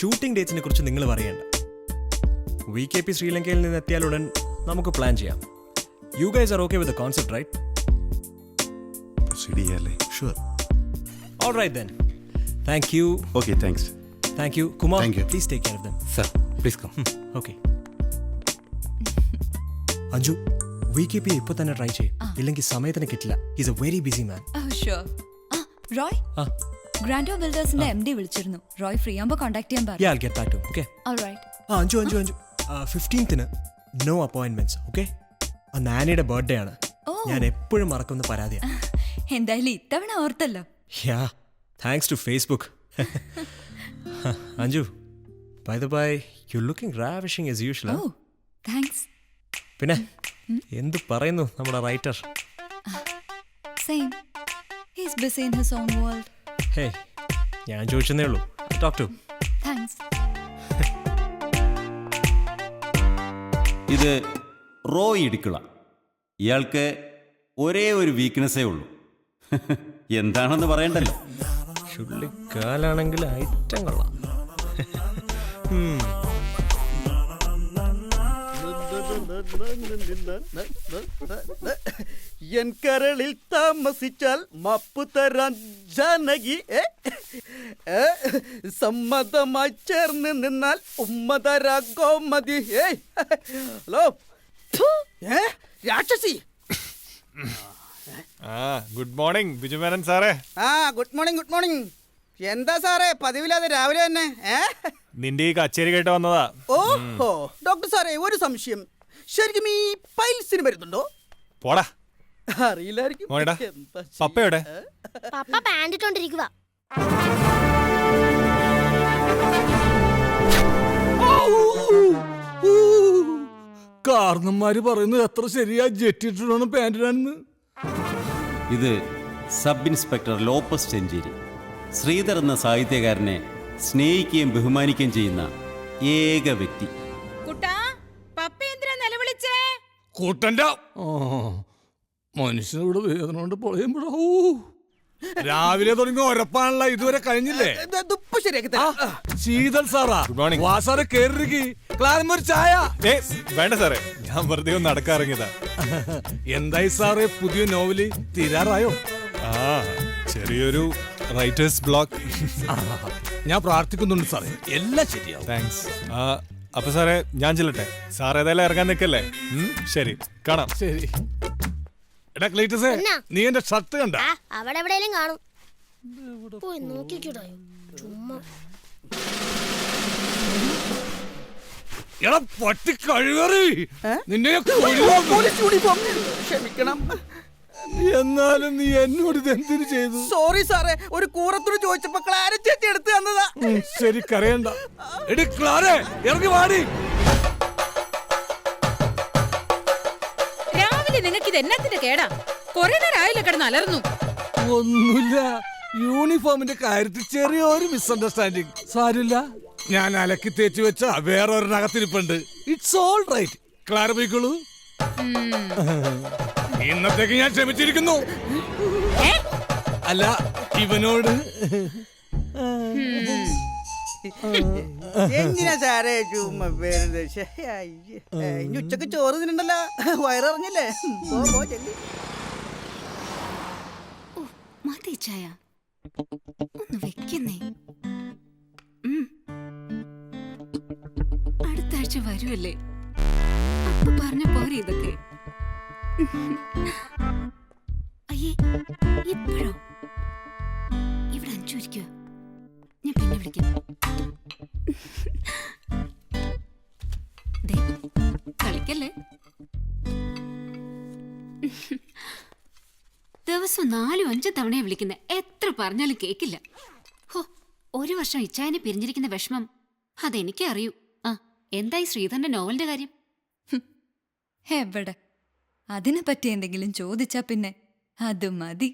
Shooting ഡേറ്റ്സിനെ കുറിച്ച് നിങ്ങൾ പറയേണ്ട. വി കെ പി ശ്രീലങ്കയിൽ നിന്ന് എത്തിയാലുടൻ നമുക്ക് പ്ലാൻ ചെയ്യാം. You guys are okay with concept right proceed ചെയ്യാല്ലേ? Sure all right then thank you okay thanks thank you Kumar. Please take care of them sir please come okay Anju V K P ഇപ്പൊ തന്നെ try ചെയ്യും. ഇല്ലെങ്കിൽ സമയത്തിന് കിട്ടില്ല. Is a very busy man Roy ആ. Grando ബിൽഡേഴ്സിന്റെ M D വിളിച്ചിരുന്നു. Roy free ആകുമ്പോൾ contact ചെയ്യാൻ പറഞ്ഞു. Get get back to okay alright ആ അഞ്ചു അഞ്ചു അഞ്ചു. ഫിഫ്റ്റീൻത്തിന് നോ അപ്പോയിന്റ്മെന്റ്സ് ഓക്കെ അന്ന് ആനിയുടെ ബർത്ത്ഡേ ആണ്. ഓ. ഞാൻ എപ്പോഴും മറക്കുന്ന പരാതിയാണ് എന്തായാലും ഇത്തവണ ഓർത്തല്ലോ. Ya thanks to Facebook Anju by the by you looking ravishing as usual oh thanks പിന്നെ എന്ത് പറയുന്നു നമ്മുടെ writer same he's busy in his own world hey ഞാൻ ചോദിച്ചതേ ഉള്ളൂ. ടോക്ക് ടു താങ്ക്സ് ഇത് റോയ് ഇടുക്കള. ഇയാൾക്ക് ഒരേ ഒരു വീക്ക്നെസ്സേ ഉള്ളൂ. എന്താണെന്ന് പറയണ്ടല്ലോ. ചുള്ളിക്കാലാണെങ്കിൽ ഐറ്റം കൊള്ളാം. എൻ കരളിൽ താമസിച്ചാൽ മാപ്പ് തരാൻ ജാനകി? സമ്മതമായി ചേർന്ന് നിന്നാൽ ഉമ്മ തരാ ഗോമതി. ഹലോ? രാക്ഷസി. ഗുഡ് മോർണിംഗ് ബിജുമേനൻ സാറേ. ആ ഗുഡ് മോർണിംഗ് ഗുഡ് മോർണിംഗ്. എന്താ സാറേ പതിവില്ലാതെ രാവിലെ തന്നെ നിന്റെ ഈ കച്ചേരി കേട്ട് വന്നതാ. ഓഹോ ഡോക്ടർ സാറേ ഒരു സംശയം. ശരിക്കും ഈ പൈൽസിന് വരുന്നുണ്ടോ പോടാ. അറിയില്ലായിരിക്കും. മോനെടാ, എന്താ ചെയ്യ- പപ്പയുടെ? പപ്പ പാന്റ് ഇട്ടോണ്ടിരിക്കുക കാരണന്മാര് പറയുന്നത് എത്ര ശരിയാ? ജെറ്റിട്ടാണ് പാന്റിനാണെന്ന് ഇത് sub inspector Lopez Chencheri. Sridhar എന്ന സാഹിത്യകാരനെ സ്നേഹിക്കുകയും ബഹുമാനിക്കുകയും ചെയ്യുന്ന ഏക വ്യക്തി. കുട്ടാ പപ്പ എന്തിനാ നിലവിളിച്ചേ? കൂട്ടന്റെ മനുഷ്യനിവിടെ വേദന കൊണ്ട് പൊളയുമ്പോഴോ രാവിലെ തുടങ്ങി ഉറപ്പാണല്ലോ ഇതുവരെ കഴിഞ്ഞില്ലേ? ശരിയാക്കി. ശീതൽ സാറാ. Morning. വാ സാറെ ഒരു ചായ. ഏ വേണ്ട സാറേ ഞാൻ വെറുതെ ഒന്ന് നടക്കാറിങ്ങിയതാ. എന്തായി സാറേ പുതിയ നോവൽ തീരാറായോ? ആ ചെറിയൊരു റൈറ്റേഴ്സ് ബ്ലോക്ക് ഞാൻ പ്രാർത്ഥിക്കുന്നുണ്ട് സാറേ എല്ലാം ശരിയാവും. താങ്ക്സ് അപ്പൊ സാറേ ഞാൻ ചെല്ലട്ടെ. സാർ ഏതായാലും ഇറങ്ങാൻ നിൽക്കല്ലേ? ശരി കാണാം. ശരി. എടാ ക്ലീറ്റസേ എന്നാ? നീ എന്റെ ഷർട്ട് കണ്ട? ആ അവിടെ എവിടെയെങ്കിലും കാണും. പോയി നോക്കിക്കൂടായോ ചുമ്മാ. എടാ പട്ടി കഴിവേറി ഏ? നിന്നെ ഞാൻ ഓ, കൊല്ലും. പോലീസ് യൂണിഫോം ക്ഷമിക്കണം. എന്നാലും നീ എന്നോട് ഇതെന്തിനു ചെയ്തു? സോറി സാറേ ഒരു കൂറത്തോട് ചോദിച്ചപ്പോ ക്ലാര എടുത്ത് എടുത്തു തന്നതാ. ഉം, ശരി കരയണ്ട. എടി ക്ലാരേ ഇറങ്ങി വാടി. രാവിലെ നിങ്ങൾക്ക് ഇത് എന്നത്തിന്റെ കേടാ? കൊറേ നേരം ആയില്ല കിടന്ന് അലർന്നു ഒന്നുമില്ല. യൂണിഫോമിന്റെ കാര്യത്തിൽ ചെറിയൊരു മിസ്അണ്ടർസ്റ്റാൻഡിങ് സാരില്ല ഞാൻ അലക്കി തേച്ചു വെച്ച വേറെ ഒരെണ്ണകത്തിരിപ്പുണ്ട് ഇറ്റ്സ് ഓൾ റൈറ്റ് ക്ലാര പോയിക്കോളൂ. ഇന്നത്തേക്ക് ഞാൻ ക്ഷമിച്ചിരിക്കുന്നു. അല്ല ഇവനോട്. എന്തിനാ സാറേ അയ്യേ. ഏ, ഇനി ഉച്ചയ്ക്ക് ചോറ് തിന്നണ്ടല്ലോ? വയറിറങ്ങില്ലേ? പോ, പോ, മതി ചായ. ഒന്ന് വെക്കുന്നേ. അടുത്ത ആഴ്ച വരുമല്ലേ അപ്പൊ പറഞ്ഞ പോരെ ഇതൊക്കെ. അയ്യേ ഇപ്പോഴോ? ഇവിടെ അഞ്ചു ഞാൻ പിന്നെ വിളിക്കാം. നാലും അഞ്ചും തവണയാ വിളിക്കുന്നത് എത്ര പറഞ്ഞാലും കേക്കില്ല. ഹോ ഒരു വർഷം ഇച്ചായനെ പിരിഞ്ഞിരിക്കുന്ന വിഷമം അതെനിക്കേ അറിയൂ. ആ എന്തായി ശ്രീധരന്റെ നോവലിന്റെ കാര്യം? എവിടെ? അതിനെ പറ്റി എന്തെങ്കിലും ചോദിച്ചാ പിന്നെ അത് മതി.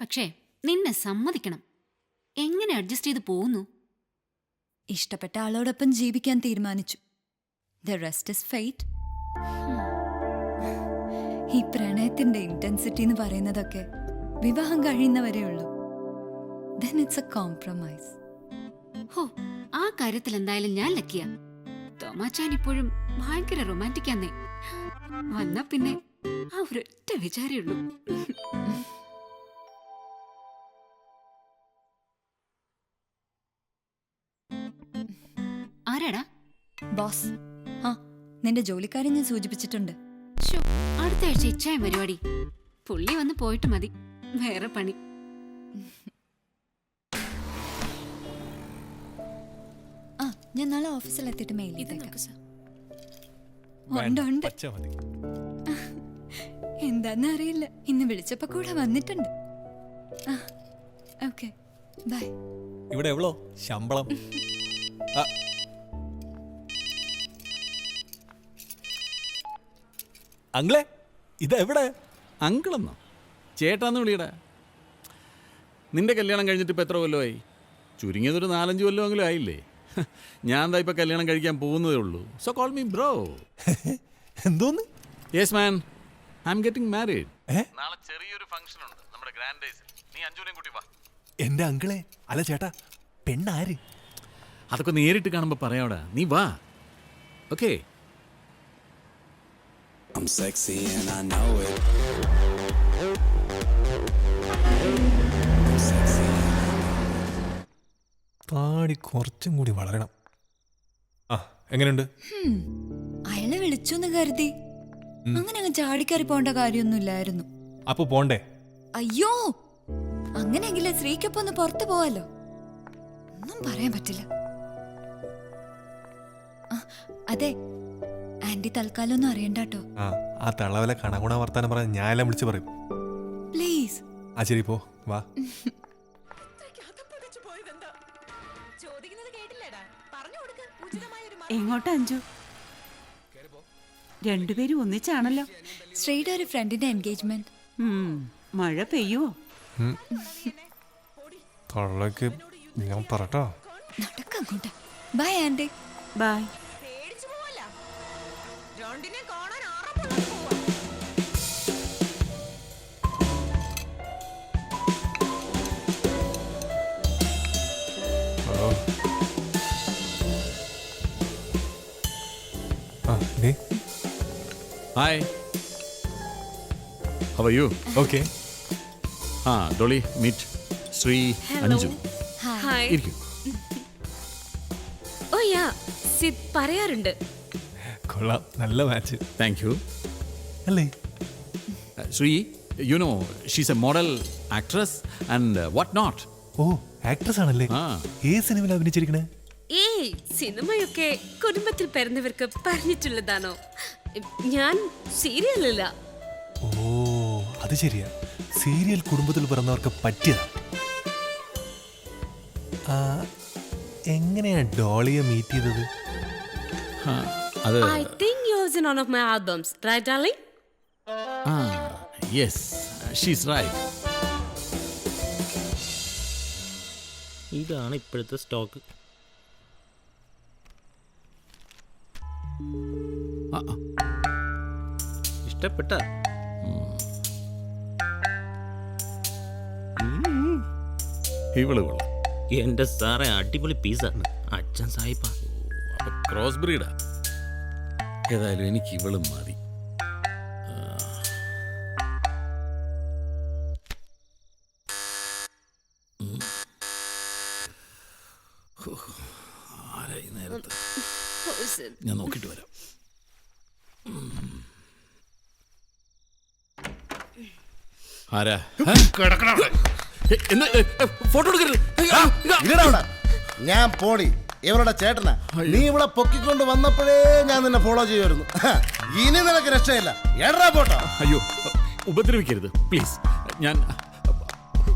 പക്ഷേ നിന്നെ സമ്മതിക്കണം. എങ്ങനെ അഡ്ജസ്റ്റ് ചെയ്ത് പോകുന്നു ഇഷ്ടപ്പെട്ട ആളോടൊപ്പം ജീവിക്കാൻ തീരുമാനിച്ചു. ദ റെസ്റ്റ് ഇസ് ഫെയ്റ്റ് ഈ പ്രണയത്തിന്റെ ഇന്റൻസിറ്റി എന്ന് പറയുന്നതൊക്കെ വിവാഹം കഴിയുന്നവരേ ഉള്ളൂ. ദെൻ ഇറ്റ്സ് എ കോംപ്രമൈസ് ഹോ കാര്യത്തിൽ എന്തായാലും ഞാൻ ലക്കിയ തോമാച്ചാൻ ഇപ്പോഴും ഭയങ്കര റൊമാന്റിക് ആന്നേ. വന്നാ പിന്നെ ആ ഒരൊറ്റ വിചാരേ ഉള്ളൂ. ആരാടാ? ബോസ് ആ നിന്റെ ജോലിക്കാരെ ഞാൻ സൂചിപ്പിച്ചിട്ടുണ്ട്. അടുത്ത ആഴ്ച ഇച്ഛായ പരിപാടി പുള്ളി വന്ന് പോയിട്ട് മതി. വേറെ പണി. ആ ഞാൻ നാളെ ഓഫീസിൽ എത്തിയിട്ട് മെയിൽ ഉണ്ട് ഉണ്ട്. എന്താന്ന് അറിയില്ല. ഇന്ന് വിളിച്ചപ്പോ കൂടെ വന്നിട്ടുണ്ട്. ആ ഓക്കെ. ബൈ. ഇവിടെ എവളോ? ശമ്പളം. അങ്കിളെ ഇതെവിടെ അങ്കിളെന്നോ? ചേട്ടാന്ന് വിളിയടാ. നിന്റെ കല്യാണം കഴിഞ്ഞിട്ട് ഇപ്പോൾ എത്ര കൊല്ലമായി? ചുരുങ്ങിയതൊരു നാലഞ്ച് കൊല്ലമെങ്കിലും ആയില്ലേ? ഞാൻ എന്താ ഇപ്പം കല്യാണം കഴിക്കാൻ പോകുന്നതേ ഉള്ളൂ. സോ കോൾ മീ ബ്രോ എന്തോന്ന്? Yes man I'm getting married നാളെ ചെറിയൊരു ഫംഗ്ഷൻ ഉണ്ട്. നമ്മുടെ ഗ്രാൻഡ് ഡേയ്സിൽ നീ അഞ്ചുനെയും കൂട്ടി വാ. എന്റെ അങ്കിളെ. അല്ല ചേട്ടാ പെണ്ണാര്? അതൊക്കെ നേരിട്ട് കാണുമ്പോൾ പറയാവടാ നീ വാ. ഓക്കേ താടി കുറച്ചും കൂടി വളരണം. ആ എങ്ങനെയുണ്ട് അയാളെ വിളിച്ചു എന്ന് കരുതി. അങ്ങനെ അങ്ങ് ചാടിക്കറി പോണ്ട കാര്യമൊന്നുമില്ലായിരുന്നു. അപ്പൊ പോണ്ടേ? അയ്യോ അങ്ങനെയെങ്കിലും സ്ത്രീക്കൊപ്പം ഒന്ന് പുറത്തു പോവാലോ. ഒന്നും പറയാൻ പറ്റില്ല. അതെ ആന്റി തൽക്കാലം ഒന്നും അറിയണ്ടാട്ടോ. ആ ആ തള്ളവലെ കണകുണ വർത്താനം പറഞ്ഞ ഞാനെല്ലാം വിളിച്ചു പറയും. പ്ലീസ് ആ ശരി പോ വാ. എങ്ങോട്ട് അഞ്ചു രണ്ടുപേരും ഒന്നിച്ചാണല്ലോ. ശ്രീയുടെ ഒരു ഫ്രണ്ടിന്റെ എൻഗേജ്മെന്റ് മഴ പെയ്യുവോ? തള്ളക്ക് ഞാൻ പറട്ടോ. നടക്കങ്ങോട്ട് ബൈ ആന്റി. Bye hello. ആ ഡേ ഹായ്. How you okay. ആ Dolly meet. Sree Anju. Hi ഇരിക്കും. ഓ യാ സിദ് പറയാറുണ്ട്. കൊള്ളാം. നല്ല മാച്ച് താങ്ക് യു അല്ലേ? Sree you know she's a model actress and what not oh actress ആണല്ലേ? ഏ ഏത് സിനിമയിൽ അഭിനയിച്ചിരിക്കണേ? ഏയ് സിനിമയൊക്കെ കുടുംബത്തിൽ പിറന്നവർക്ക് പറഞ്ഞിട്ടുള്ളതാണോ? ഞാൻ സീരിയലല്ല. ഓ അത് ശരിയാ. സീരിയൽ കുടുംബത്തിൽ പിറന്നവർക്ക് പറ്റിയതാ. ആ, എങ്ങനെയാ ഡോളിയെ മീറ്റ് ചെയ്തത്? ആ, അത് I think you was in one of my albums right darling ah yes she's right ഇതാണ് ഇപ്പോഴത്തെ സ്റ്റോക്ക് ഇഷ്ടപ്പെട്ട. ഇവൾ കൊള്ളാം. എന്റെ സാറേ അടിപൊളി പീസാണ് അച്ഛൻ സായിപ്പാ ക്രോസ് ബ്രീഡാ ഏതായാലും എനിക്ക് ഇവളും മതി. ആരായി നേരത്തെ? ഞാൻ നോക്കിട്ട് വരാം. ആരാ? ഫോട്ടോ എടുക്കരുത്. ഞാൻ പോടി ഇവരുടെ ചേട്ടനാ. നീ ഇവിടെ പൊക്കിക്കൊണ്ട് വന്നപ്പോഴേ ഞാൻ നിന്നെ ഫോളോ ചെയ്യുമായിരുന്നു. ഇനി നിനക്ക് രക്ഷയില്ല. എടാ പോട്ടോ. അയ്യോ ഉപദ്രവിക്കരുത്. പ്ലീസ് ഞാൻ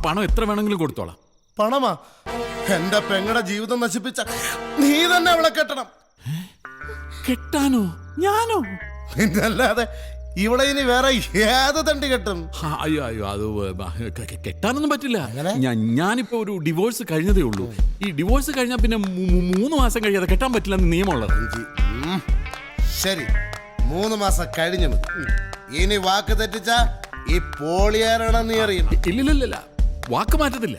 പണം എത്ര വേണമെങ്കിലും കൊടുത്തോളാം. പണമാ? എന്റെ പെങ്ങടെ ജീവിതം നശിപ്പിച്ച നീ തന്നെ അവളെ കെട്ടണം. കെട്ടാനോ? ഞാനോ? പിന്നല്ലാതെ ഇവിടെ ഇനി വേറെ ഏത് തണ്ടി കെട്ടും? ആ, അയ്യോ അയ്യോ അത് കെ- കെ- കെട്ടാനൊന്നും പറ്റില്ല. ഞാൻ ഞാനിപ്പോ ഒരു ഡിവോഴ്സ് കഴിഞ്ഞതേ ഉള്ളൂ. ഈ ഡിവോഴ്സ് കഴിഞ്ഞാൽ പിന്നെ മൂ- മൂ- മൂന്ന് മാസം കഴിയാതെ കെട്ടാൻ പറ്റില്ലെന്ന് നിയമമുള്ളത്. ഉം. ശരി. മൂന്ന് മാസം കഴിഞ്ഞു മതി. ഇനി വാക്ക് തെറ്റിച്ച ഈ പോളിയാരാണ് നീ അറിയണം. ഇല്ലില്ലില്ല വാക്ക് മാറ്റത്തില്ല.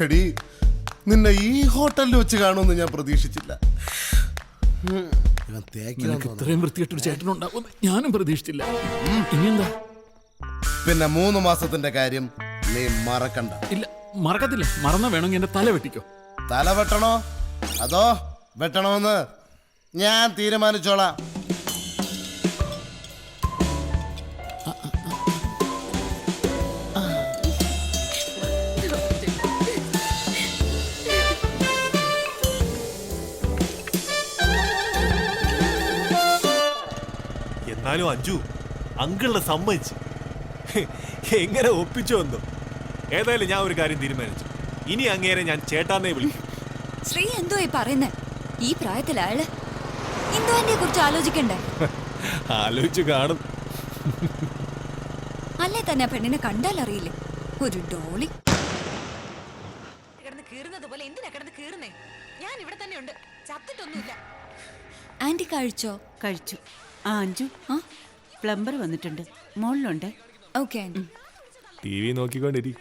എടി നിന്നെ ഈ ഹോട്ടലിൽ വെച്ച് കാണുമെന്ന് ഞാൻ പ്രതീക്ഷിച്ചില്ല. ഉം. ഇവൻ തേക്കിലാന്ന് നിനക്ക് തോന്നുന്നു. ഇത്രയും വൃത്തികെട്ടൊരു ചേട്ടനുണ്ടാവും ഞാനും പ്രതീക്ഷിച്ചില്ല. ഇനിയെന്താ? പിന്നെ മൂന്ന് മാസത്തിന്റെ കാര്യം നീ മറക്കണ്ട. ഇല്ല മറക്കത്തില്ല. മറന്ന വേണമെങ്കിൽ എന്റെ തല വെട്ടിക്കോ. തല വെട്ടണോ? അതോ വെട്ടണമെന്ന് ഞാൻ തീരുമാനിച്ചോളാം. എന്നാലും അഞ്ജു അങ്കിളിനെ സമ്മതിച്ച്. എങ്ങനെ ഒപ്പിച്ചു വന്നു ഏതായാലും ഞാൻ ഒരു കാര്യം തീരുമാനിച്ചു. ഇനി അങ്ങേരെ ഞാൻ ചേട്ടാന്നേ വിളിക്കും. ശ്രീ എന്തോ ഈ പറയുന്നേ? ഈ പ്രായത്തിൽ അയാൾ ഇന്ദുവിനെ കുറിച്ച് ആലോചിക്കണ്ടേ? ആലോചിച്ച് കാണും. അല്ലേ തന്നെ ആ പെണ്ണിനെ കണ്ടാൽ അറിയില്ലേ? ഒരു ഡോളി. കിടന്ന് കീറുന്നത് പോലെ എന്തിനാ കിടന്ന് കീറുന്നേ? ഞാൻ ഇവിടെ തന്നെ ഉണ്ട് ചത്തിട്ടൊന്നുമില്ല. ആന്റി കഴിച്ചോ? കഴിച്ചു. ആ അഞ്ചു ആ പ്ലംബർ വന്നിട്ടുണ്ട്. മുകളിലുണ്ട് ഓക്കെ ടി വി നോക്കിക്കൊണ്ടിരി.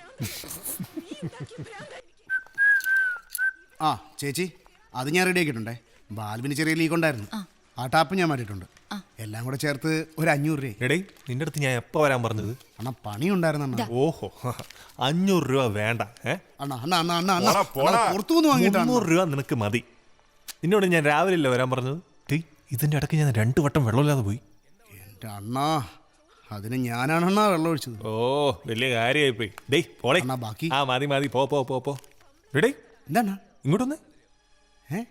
ആ ചേച്ചി അത് ഞാൻ റെഡി ആക്കിയിട്ടുണ്ടേ. ബാൽവിന് ചെറിയ ലീക്ക് ഉണ്ടായിരുന്നു. ആ. ടാപ്പ് ഞാൻ മാറ്റിയിട്ടുണ്ട്. എല്ലാം കൂടെ ചേർത്ത് ഒരു അഞ്ഞൂറ് രൂപ എടേ നിന്റെ അടുത്ത് ഞാൻ എപ്പോ വരാൻ പറഞ്ഞത്? അണ്ണാ പണി ഉണ്ടായിരുന്നു അണ്ണാ ഓഹോ അഞ്ഞൂറ് രൂപ വേണ്ട ഏ? അണ്ണാ അണ്ണാ അണ്ണാ അണ്ണാ അണ്ണാ പോടാ, പോടാ. അണ്ണാ, പുറത്തുനിന്ന് വാങ്ങിയിട്ടാണ് രൂപ നിനക്ക് മതി. നിന്നോട് ഞാൻ രാവിലെ അല്ലേ വരാൻ പറഞ്ഞത്? ടേയ് ഇതിന്റെ ഇടയ്ക്ക് ഞാൻ രണ്ട് വട്ടം വെള്ളമില്ലാതെ പോയി. എന്റെ അണ്ണാ അതിന് ഞാനാണ് അണ്ണാ വെള്ളം ഒഴിച്ചത്. ഓ വലിയ കാര്യമായി പോയി ഡേയ് പോളെ. അണ്ണാ, ബാക്കി? ആ മതി മതി. പോ പോ പോ പോ. റെഡി? എന്താണ് ഇങ്ങോട്ടൊന്ന്. ഏ?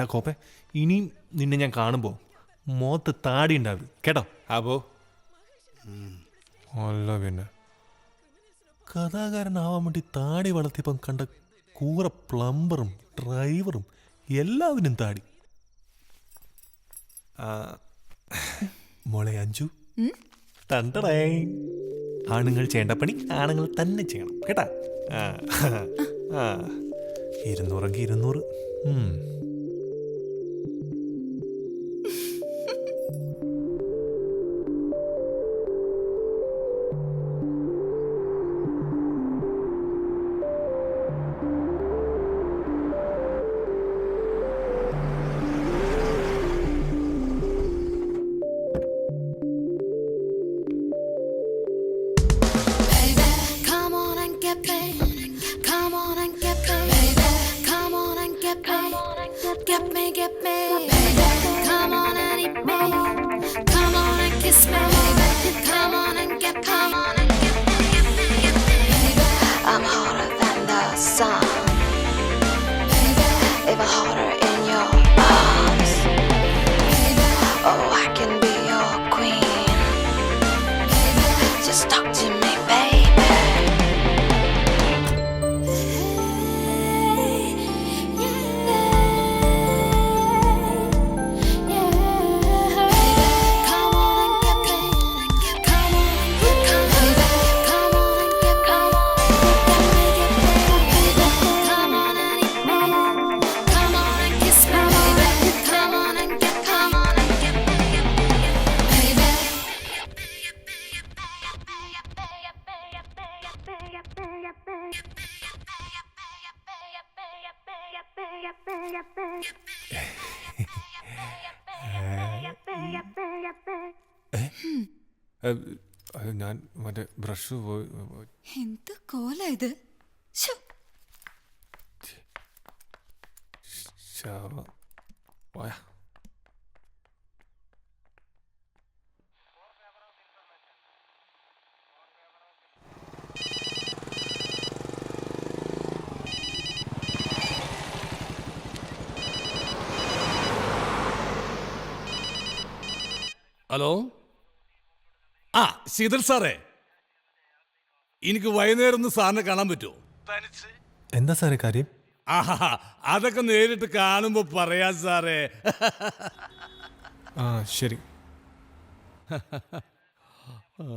ടാ കോപ്പെ. ഇനിയും നിന്നെ ഞാൻ കാണുമ്പോൾ മോത്ത് താടി ഉണ്ടാവും കേട്ടോ? ആ പോ. അല്ല പിന്നെ. കഥാകാരനാവാൻ വേണ്ടി താടി വളർത്തിയപ്പം കണ്ട കൂറ പ്ലംബറും ഡ്രൈവറും എല്ലാവരും താടി. മോളെ അഞ്ചു തണ്ടടേ. ആണുങ്ങൾ ചെയ്യേണ്ട പണി ആണുങ്ങൾ തന്നെ ചെയ്യണം കേട്ടാ? ഇരുന്നൂറെങ്കിൽ ഇരുന്നൂറ്. Get me, get me. ഞാൻ മറ്റേ ബ്രഷ് പോയി എന്ത് കോല ഇത്? ശവ പോയാ ഹലോ? ആ ശീതൽ സാറേ. എനിക്ക് വൈകുന്നേരം ഒന്ന് സാറിനെ കാണാൻ പറ്റുമോ? എന്താ സാറേ കാര്യം? ആഹാ അതൊക്കെ നേരിട്ട് കാണുമ്പോ പറയാ സാറേ. ആ ശരി. ആ.